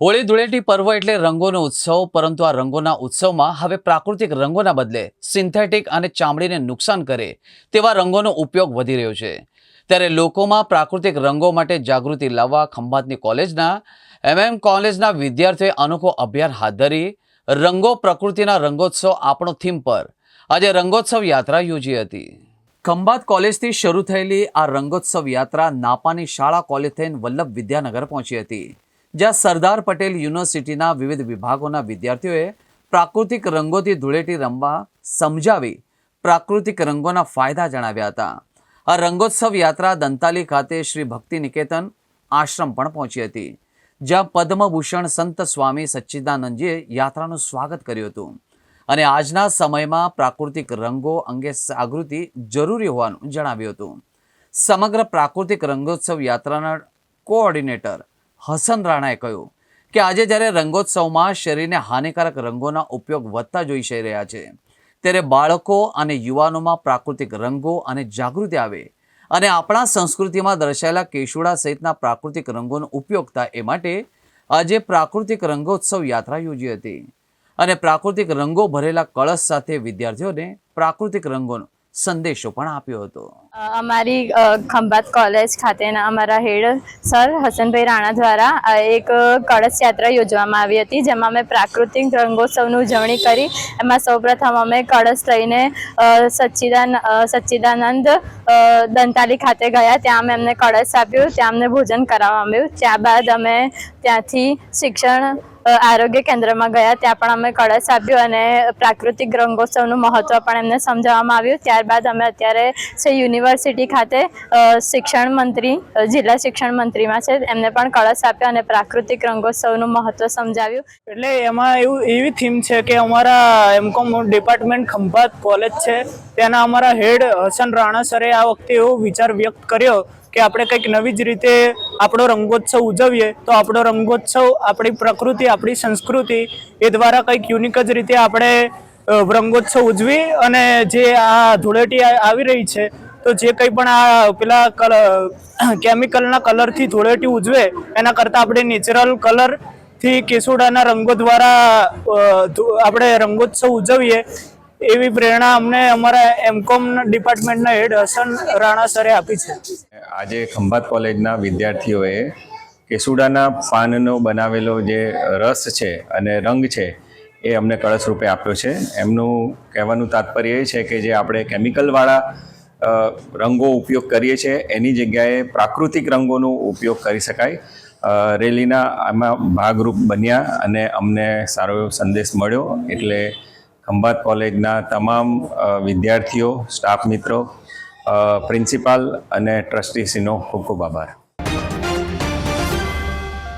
હોળી ધૂળેટી પર્વ એટલે રંગોનો ઉત્સવ, પરંતુ આ રંગોના ઉત્સવમાં હવે પ્રાકૃતિક રંગોના બદલે સિન્થેટિક અને ચામડીને નુકસાન કરે તેવા રંગોનો ઉપયોગ વધી રહ્યો છે. ત્યારે લોકોમાં પ્રાકૃતિક રંગો માટે જાગૃતિ લાવવા ખંભાતની કોલેજના, એમએમ કોલેજના વિદ્યાર્થીઓએ અનોખો અભિયાન હાથ ધરી, રંગો પ્રકૃતિના રંગોત્સવ આપણો થીમ પર આજે રંગોત્સવ યાત્રા યોજી હતી. ખંભાત કોલેજથી શરૂ થયેલી આ રંગોત્સવ યાત્રા નાપાની શાળા કોલેજ થઈને વલ્લભ વિદ્યાનગર પહોંચી હતી. જ્યાં સરદાર પટેલ યુનિવર્સિટીના વિવિધ વિભાગોના વિદ્યાર્થીઓએ પ્રાકૃતિક રંગોથી ધૂળેટી રમવા સમજાવી પ્રાકૃતિક રંગોના ફાયદા જણાવ્યા હતા. આ રંગોત્સવ યાત્રા દંતાલી ખાતે શ્રી ભક્તિ નિકેતન આશ્રમ પણ પહોંચી હતી, જ્યાં પદ્મભૂષણ સંત સ્વામી સચ્ચિદાનંદજીએ યાત્રાનું સ્વાગત કર્યું હતું. અને આજના સમયમાં પ્રાકૃતિક રંગો અંગે જાગૃતિ જરૂરી હોવાનું જણાવ્યું હતું. સમગ્ર પ્રાકૃતિક રંગોત્સવ યાત્રાના કોઓર્ડિનેટર હસન રાણાએ કહ્યું કે આજે જ્યારે રંગોત્સવમાં શરીરને હાનિકારક રંગોના ઉપયોગ વધતા જોઈ જઈ રહ્યા છે, ત્યારે બાળકો અને યુવાનોમાં પ્રાકૃતિક રંગો અને જાગૃતિ આવે અને આપણા સંસ્કૃતિમાં દર્શાયેલા કેશુડા સહિતના પ્રાકૃતિક રંગોનો ઉપયોગ થાય એ માટે આજે પ્રાકૃતિક રંગોત્સવ યાત્રા યોજી હતી અને પ્રાકૃતિક રંગો ભરેલા કળશ સાથે વિદ્યાર્થીઓને પ્રાકૃતિક રંગોનો સંદેશો પણ આપ્યો હતો. અમારી ખંભાત કોલેજ ખાતેના અમારા હેડ સર હસનભાઈ રાણા દ્વારા એક કળશ યાત્રા યોજવામાં આવી હતી, જેમાં અમે પ્રાકૃતિક રંગોત્સવની ઉજવણી કરી. એમાં સૌપ્રથમ અમે કળશ લઈને સચ્ચિદાન સચ્ચિદાનંદ દંતાલી ખાતે ગયા. ત્યાં અમે એમને કળશ આપ્યું, ત્યાં અમને ભોજન કરાવવામાં આવ્યું. ત્યારબાદ અમે ત્યાંથી શિક્ષણ આરોગ્ય કેન્દ્રમાં ગયા. ત્યાં પણ અમે કળશ આપ્યું અને પ્રાકૃતિક રંગોત્સવનું મહત્ત્વ પણ એમને સમજાવવામાં આવ્યું. ત્યારબાદ અમે અત્યારે છે યુનિવર્સિટી ખાતે શિક્ષણ મંત્રી જિલ્લા શિક્ષણ મંત્રીમાં છે. એમને પણ કળશ આપ્યો અને પ્રાકૃતિક રંગોત્સવનું મહત્ત્વ સમજાવ્યું. એટલે એમાં એવું, એવી થીમ છે કે અમારા એમકોમ ડિપાર્ટમેન્ટ ખંભાત કોલેજ છે. તેના અમારા હેડ હસન રાણા સરે આ વખતે એવો વિચાર વ્યક્ત કર્યો કે આપણે કંઈક નવી જ રીતે આપણો રંગોત્સવ ઉજવીએ, તો આપણો રંગોત્સવ, આપણી પ્રકૃતિ, આપણી સંસ્કૃતિ એ દ્વારા કંઈક યુનિક જ રીતે આપણે રંગોત્સવ ઉજવી અને જે આ ધૂળેટી આવી રહી છે તો જે કંઈ પણ આ પેલા કલ કેમિકલના કલરથી ધૂળેટી ઉજવે, એના કરતાં આપણે નેચરલ કલરથી કેસુડાના રંગો દ્વારા આપણે રંગોત્સવ ઉજવીએ, એવી પ્રેરણા અમને અમારા એમકોમ ડિપાર્ટમેન્ટના હેડ હસન રાણા સરે આપી છે. આજે ખંભાત કોલેજના વિદ્યાર્થીઓએ કેસુડાના પાનનો બનાવેલો જે રસ છે અને રંગ છે, એ અમને કળશ રૂપે આપ્યો છે. એમનું કહેવાનું તાત્પર્ય એ છે કે જે આપણે કેમિકલવાળા રંગો ઉપયોગ કરીએ છીએ. એની જગ્યાએ પ્રાકૃતિક રંગોનો ઉપયોગ કરી શકાય. રેલીના આમાં ભાગરૂપ બન્યા અને અમને સારો એવો સંદેશ મળ્યો. એટલે ખંભાત કોલેજના તમામ વિદ્યાર્થીઓ, સ્ટાફ મિત્રો પ્રિન્સિપાલ અને ટ્રસ્ટીશ્રીનો ખૂબ ખૂબ આભાર.